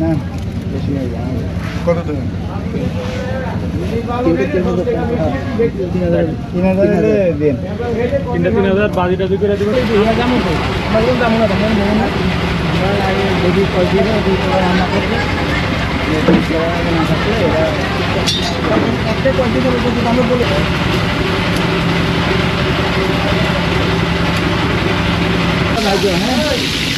না বেশি হয়ে যায় কত দেবেন তিনটে তিন হাজার বাজিটা দুই করে দেবেন যদি পয়সা রান্না করবে না থাকলে এরা হ্যাঁ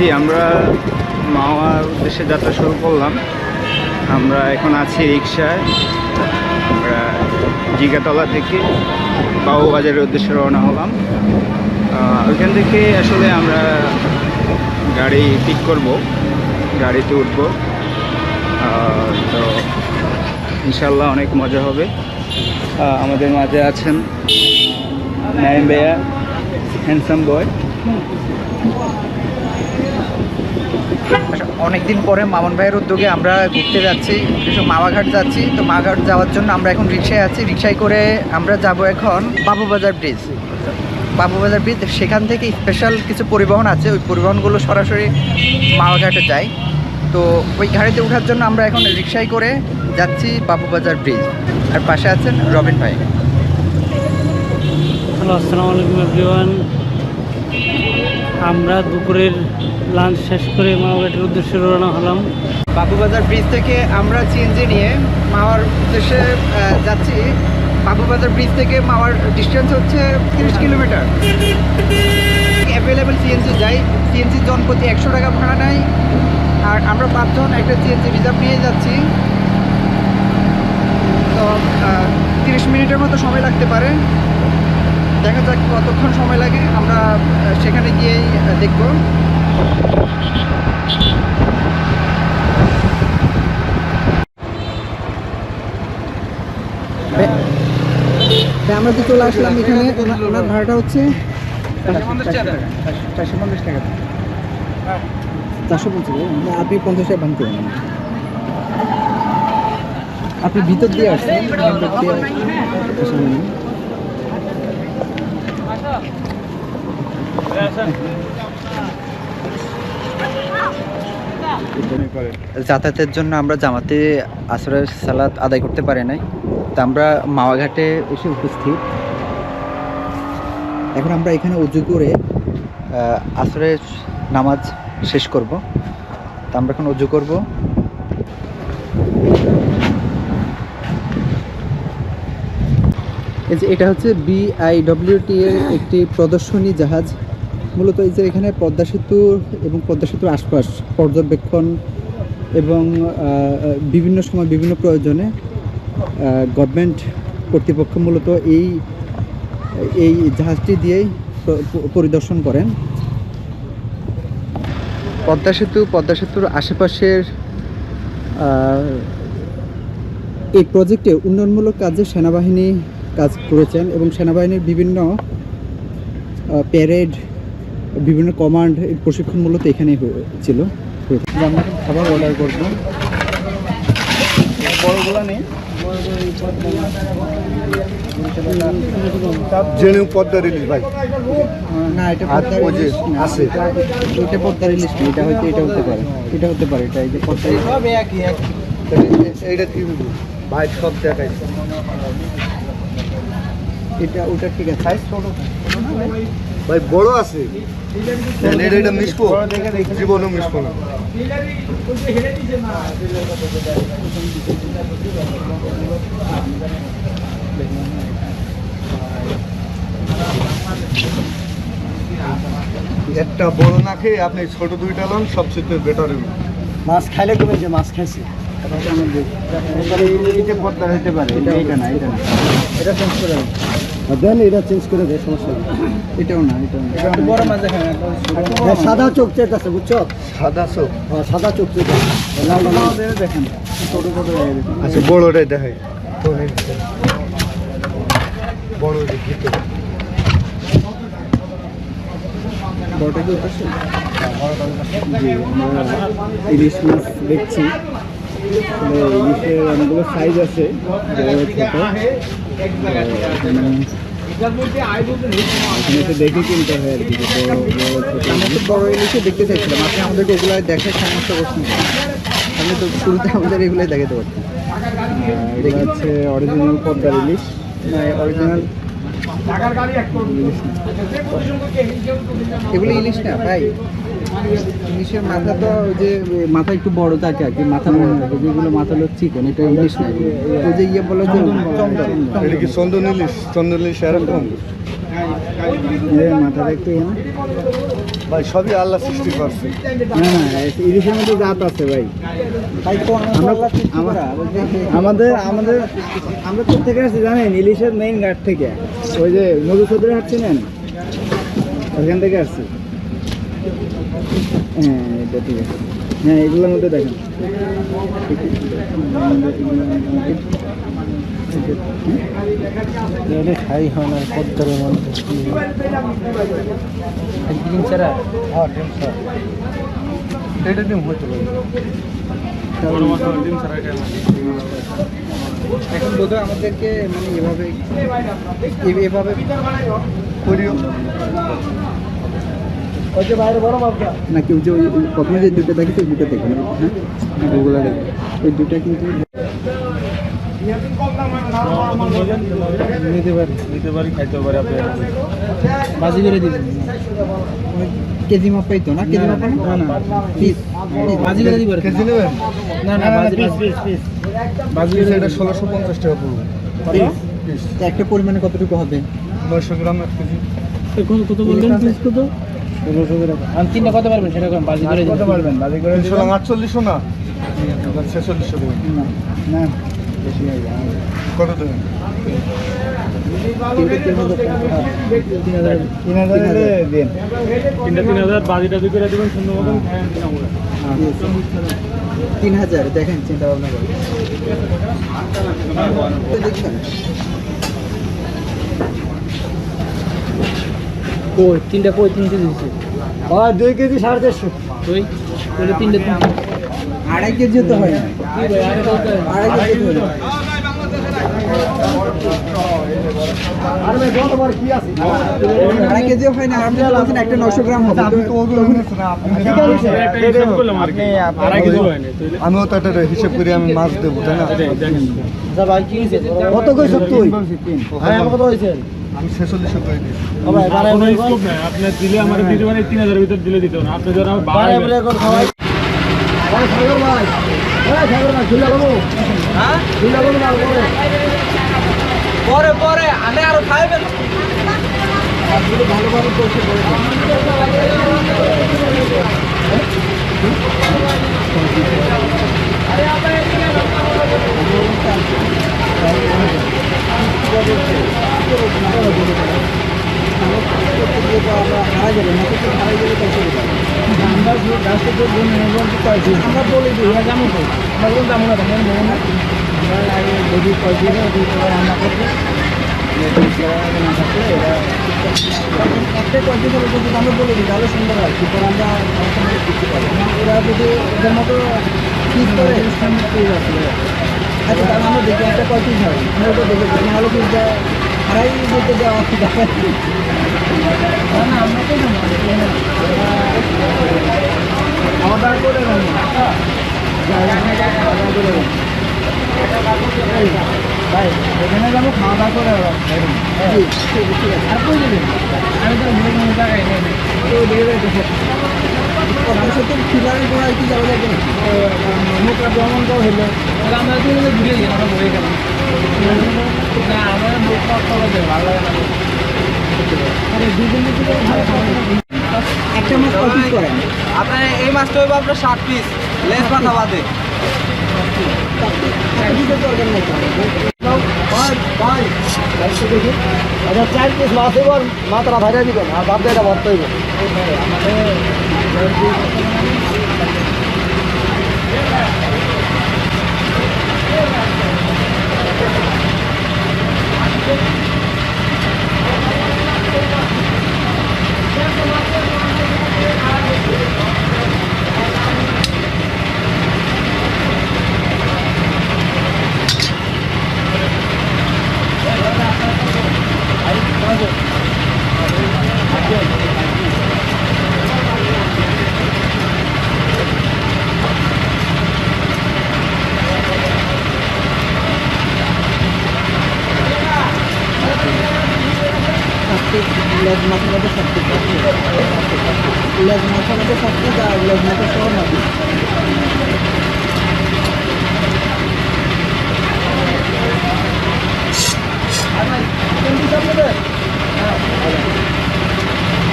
জি, আমরা মাওয়ার উদ্দেশ্যে যাত্রা শুরু করলাম। আমরা এখন আছি রিক্সায় আমরা জিগাতলা থেকে বাবুবাজারের উদ্দেশ্যে রওনা হলাম। ওইখান থেকে আসলে আমরা গাড়ি পিক করব, গাড়িতে উঠব। তো ইনশাল্লাহ অনেক মজা হবে। আমাদের মাঝে আছেন নাইম ভাইয়া হ্যান্ডসাম বয় অনেকদিন পরে মামুন ভাইয়ের উদ্যোগে আমরা ঘুরতে যাচ্ছি মাওয়াঘাট যাচ্ছি, তো মাওয়াঘাট যাওয়ার জন্য আমরা এখন রিক্সায় আছি। রিক্সায় করে আমরা যাব এখন বাবুবাজার ব্রিজ বাবুবাজার ব্রিজ সেখান থেকে স্পেশাল কিছু পরিবহন আছে, ওই পরিবহনগুলো সরাসরি মাওয়াঘাটে যায়। তো ওই গাড়িতে ওঠার জন্য আমরা এখন রিক্সায় করে যাচ্ছি বাবুবাজার ব্রিজ আর পাশে আছেন রবিন ভাই। হ্যালো, আসসালামু আলাইকুম আমরা দুপুরের লাঞ্চ শেষ করে মাওঘাটের উদ্দেশ্যে রওনা হলাম। বাবুবাজার ব্রিজ থেকে আমরা সিএনজি নিয়ে মাওয়ার উদ্দেশ্যে যাচ্ছি। বাবুবাজার ব্রিজ থেকে মাওয়ার ডিস্টেন্স হচ্ছে তিরিশ কিলোমিটার। অ্যাভেলেবেল সিএনজি যাই। সিএনজি জনপ্রতি একশো টাকা ভাড়া নেয়। আর আমরা পাঁচজন একটা সিএনজি রিজার্ভ নিয়ে যাচ্ছি। তো তিরিশ মিনিটের মতো সময় লাগতে পারে। দেখা যাক কতক্ষণ সময় লাগে আমরা সেখানে গিয়েই দেখব। আমরা তো চলে আসলাম এখানে। ওনার- ভাড়াটা হচ্ছে চারশো পঞ্চাশ টাকা। চারশো পঞ্চাশ আপনি পঞ্চাশ টাকা ভাঙতে পারেন আপনি ভিতর দিয়ে আসছেন ভিতর দিয়ে আসেন উনি। যাতায়াতের জন্য আমরা জামাতে আসরের সালাত আদায় করতে পারি নাই। তা আমরা মাওয়াঘাটে এসে উপস্থিত। এখন আমরা এখানে উজু করে আসরের নামাজ শেষ করব। তা আমরা এখন উজু করব। এই যে এটা হচ্ছে বিআইডব্লিউটি এর একটি প্রদর্শনী জাহাজ। মূলত এই যে এখানে পদ্মা সেতু এবং পদ্মা সেতুর আশপাশ পর্যবেক্ষণ এবং বিভিন্ন সময় বিভিন্ন প্রয়োজনে গভর্নমেন্ট কর্তৃপক্ষ মূলত এই এই জাহাজটি দিয়েই পরিদর্শন করেন। পদ্মা সেতু, পদ্মা সেতুর আশেপাশের এই প্রজেক্টে উন্নয়নমূলক কাজে সেনাবাহিনী কাজ করেছেন এবং সেনাবাহিনীর বিভিন্ন প্যারেড বিভিন্ন কমান্ড প্রশিক্ষণ মূলত এখানেই হয়েছিল আমরা এখন খাবার অর্ডার করব। বড়গুলো নেই। জেনে পদ্মা রিলিজ ভাই। না এটা পদ্মা। আছে। এটা পদ্মা না এটা হয়তো এটা হতে পারে। এটা হতে পারে এটা এই যে পদ্মা ইলিশ। এইটা কি ভাই সব জায়গায় এটা ওটা ঠিক আছে। সাইজ ছোট ভাই? বড় আছে। এটা এটা জীবনও করো একটা বড় না খেয়ে আপনি ছোট দুইটা লন সবচেয়ে বেটার মাছ খাইলে কমে যে মাছ খাইছে। এইটা পদ্মা পারে? এটা এটা না এটা না। এটা চেঞ্জ করে দেন এটা চেঞ্জ করে দেয় সমস্যা নেই। এটাও না এটাও না। বড় মাছ দেখেন হ্যাঁ, সাদা চোখ চেট আছে বুঝছ? সাদা চোখ? সাদা চোখ চেট দেখেন ছোট ছোট হয়ে আচ্ছা বড়টাই দেখাই। বড় ভিতরে। বড়টা কি ওটা ইলিশ মাছ দেখছি। ইলিশের অনেকগুলো সাইজ আছে বড় ছোট। তো এখানে এসে দেখে কিনতে হয় আর কি আমরা তো বড় ইলিশে দেখতে চাইছিলাম। আপনি আমাদেরকে ওগুলো দেখে সমস্যা করছেন আপনি তো শুরুতে আমাদের এগুলোই দেখাতে পারতেন এটা হচ্ছে অরিজিনাল পদ্মার ইলিশ না অরিজিনাল ইলিশ এগুলো ইলিশ না ভাই। ইলিশের মাথা তো যে মাথা একটু বড় থাকে আর কি মাথা মনে থাকে যেগুলো মাথা হলো চিকন এটা ইলিশ না ওই যে ইয়ে বলে যে এটা কি চন্দন। ইলিশ? চন্দন ইলিশ এরকম? মাথাটা একটু ভাই সবই আল্লাহ সৃষ্টি করছে। না না ইলিশের মধ্যে জাত আছে ভাই। আমাদের আমাদের আমরা কোথা থেকে আসছি জানেন? ইলিশের মেইন ঘাট থেকে। ওই যে মধুসূদরে হাট ছিলেন ওইখান থেকে আসছি। হ্যাঁ এটা ঠিক আছে হ্যাঁ এগুলোর মধ্যে দেখেন খাই হয় না পদ্মারের মধ্যে এটা ডিম আমাদেরকে মানে এভাবে এভাবে করিও ওই যে বাইরে বড় মাপটা না কেউ যে ওই প্রথমে যে দুটো দেখি সেই দুটো দেখুন হ্যাঁ? ওগুলো ওই দুটো কিন্তু নিতে পারি নিতে পারি খাইতে পারি আপনি। বাজি করে দিবেন। কেজি মাপাই তো না? কেজি মাপা না? না পিস বাজি করে দিবেন। কেজি নেবেন? না না বাজি পিস পিস পিস। বাজি এটা ষোলোশো পঞ্চাশ টাকা পড়বে। পিস? একটা পরিমাণে কতটুকু হবে? নয়শো গ্রাম এক কেজি। কত কত বললেন পিস কত? আমি তিনটা কত পারবেন? সেটা করেন বাজি করে কত পারবেন? বাজি করে তিনশো আটচল্লিশশো না? ছেচল্লিশশো দেবেন। না না বেশি হয়ে যায় কত দেবেন? তিনটে তিন হাজার তিন হাজার। তিন হাজার দিন। তিনটা তিন হাজার বাজি টাজি সুন্দর মতন খাই আমরা তিন হাজার দেখেন চিন্তা ভাবনা করে দেখছেন? কই? তিনটা কই? তিনটে দিয়েছে। আর দুই কেজি সাড়ে চারশো। কই? কইলে তিনটে আড়াই কেজি তো হয় আড়াই কেজি আড়াই কেজিও হয় না আপনি বলছেন একটা নশো গ্রাম হবে। হিসাব কেজি হয় আমিও তো একটা করে আমি মাছ দেবো তাই না? কি হয়েছে? কত কইছ তুই? কত হয়েছে? আমি ছেচল্লিশশো করে দিয়েছি। আপনি দিলে আমার দিতে মানে তিন হাজারের ভিতর দিলে দিতে না। আপনি যারা পরে। পরে আমি আরও খাইবেন আমরা বলে দিই আমরা জানো তো আমরা কোনো জানো না তেমন বলো না আমরা আগে যদি দুই টাকা রান্না করব একটা কয়দিন হলে যদি আমরা বলে দিই তাহলে সুন্দর হয় কিন্তু আমরা সময় পারি আচ্ছা হয় না আমরা তো জানো অর্ডার করে রান্না এখানে যাব খাওয়া দাওয়া করে আর কই দেবেন আমি তো ভুলে কোনো জায়গায় নেই। তো দেখে দেখে মানুষের তো ফিলারের গোড়ায় কি যাওয়া যাবে মুখটা ভ্রমণ হলো। তাহলে আমরা দুই মিলে ঘুরে গেলাম আমরা বয়ে গেলাম। না আমার মুখ ভালো লাগে না। আরে দুজন একটা মাছ কয় পিস করেন আপনার এই মাছটা হইব আপনার ষাট পিস লেস মাথা বাদে। আচ্ছা চার পিস মাছ এবার মাথাটা ভাইরা দিবেন আর বাদ এটা ভরতে হইব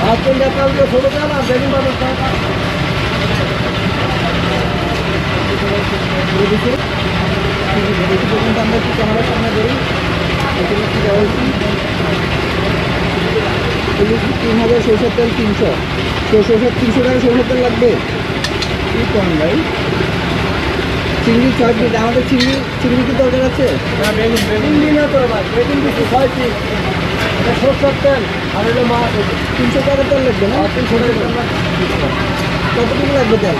চাল আর বেগুন বাজার পর্যন্ত আমরা একটু ক্যামেরার সামনে ধরি এখানে কি দেওয়া হয়েছে তিন হাজার সরষের তেল তিনশো সরষের তিনশো টাকা সরষের তেল লাগবে কি কম ভাই চিংড়ি ছয় পিস আমাদের চিংড়ি চিংড়ি কি দরকার আছে? চিংড়ি না তো বেগুন দিচ্ছি ছয় পিস। সরষের তেল আর হলো মাছ তিনশো টাকা তেল লাগবে না? তিনশো টাকা কতটুকু লাগবে তেল?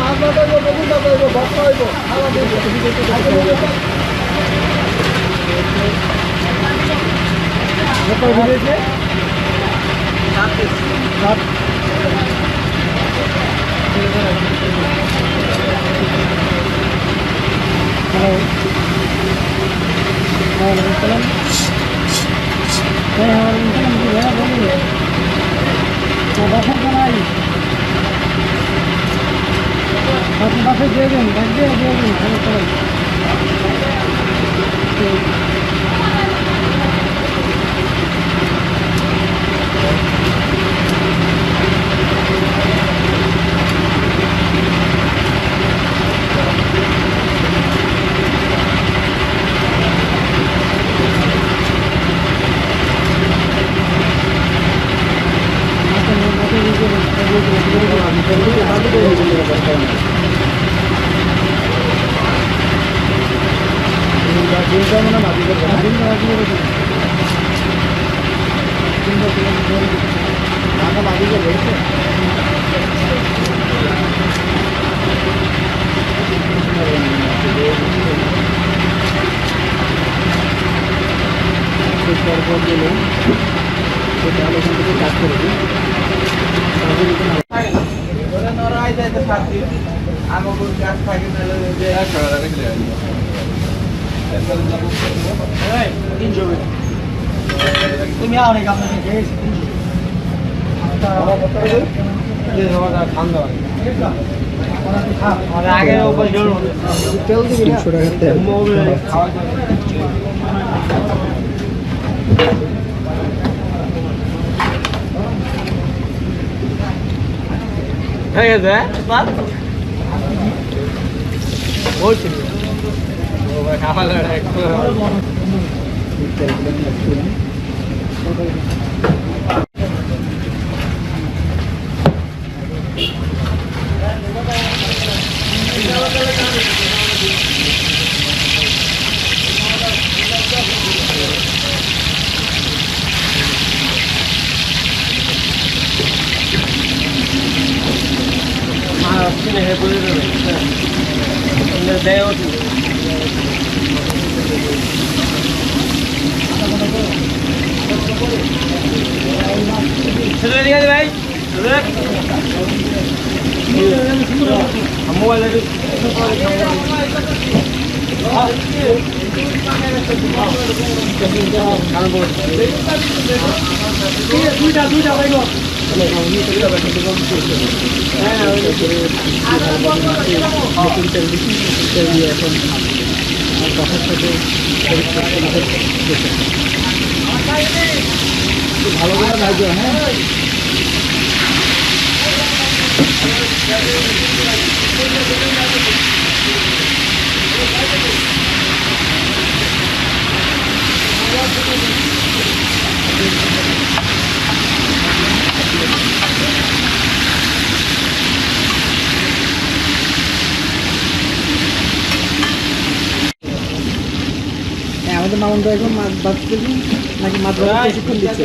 মাছ ভাজা হইব বেগুন ভাজা হইব ভর্তা হইব খাওয়া দিব Hello. Hello, salam. Saya hari ini kan juga boleh. Coba saja lagi. Tapi masih jaring, kerja jaring. সাত পর্বতগুলো তাহলে এখান থেকে কাজ করে দিই তুমি আও নাকি আপনার কাছে আগে উপর তেল দিবি তিনশো টাকার হয়ে। গেছে আমার তেলগুলো নিয়ে আসছিলাম ভাই মোবাইল দুইটা দুইটা ভাই নতুন তেল দিচ্ছি তেল দিয়ে এখন আর কথার সাথে পরিষ্কার করে দেখে। একটু ভালো করে হ্যাঁ হ্যাঁ আমাদের মামুন ভাই এখন মাছ বাঁচতে নাকি মাছ ধরার প্রশিক্ষণ দিচ্ছে।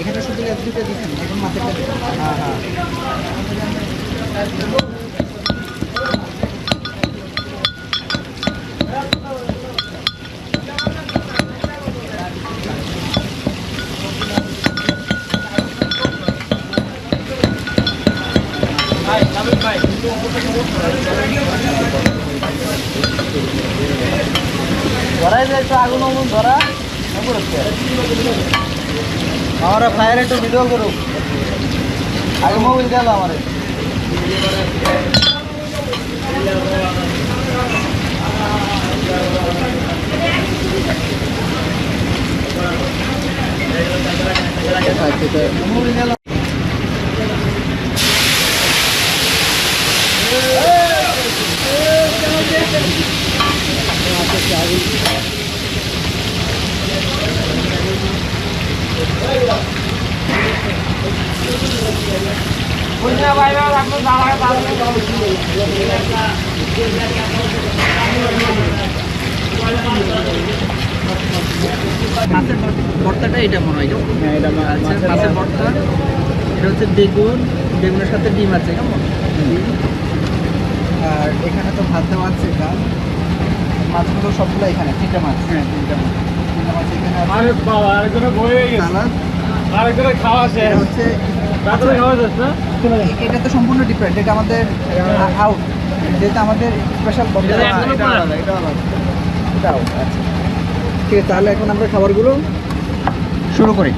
এখানে শুধু দুটো দিচ্ছেন এখন মাছের হ্যাঁ হ্যাঁ ধরাই যায় আগুন ধরা। আমার ফায়ার একটু ভিডিও করুক। আগে মোবাইল গেল আমার। মোবাইল গেল মাছের ভর্তাটা এটা মনে হয় হ্যাঁ এটা আচ্ছা মাছের মাছের ভর্তা এটা হচ্ছে বেগুন বেগুনের সাথে ডিম আছে কেমন? আর এখানে তো ভাত দেওয়া আছে মাছগুলো সবগুলো এখানে তিনটা মাছ। হ্যাঁ তিনটা মাছ। এটা তো সম্পূর্ণ ডিফারেন্ট এটা আমাদের আউট যেটা আমাদের স্পেশাল এটা আচ্ছা। ঠিক আছে তাহলে এখন আমরা খাবারগুলো শুরু করি।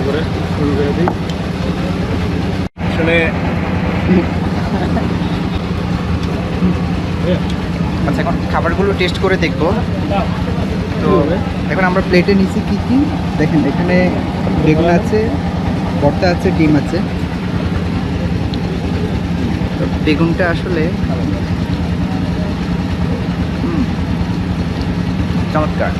করে শুরু করে দিই আসলে আচ্ছা এখন খাবারগুলো টেস্ট করে দেখব। তো এখন আমরা প্লেটে নিছি কী কী? দেখেন, এখানে বেগুন আছে, ভর্তা আছে, ডিম আছে। তো বেগুনটা আসলে চমৎকার।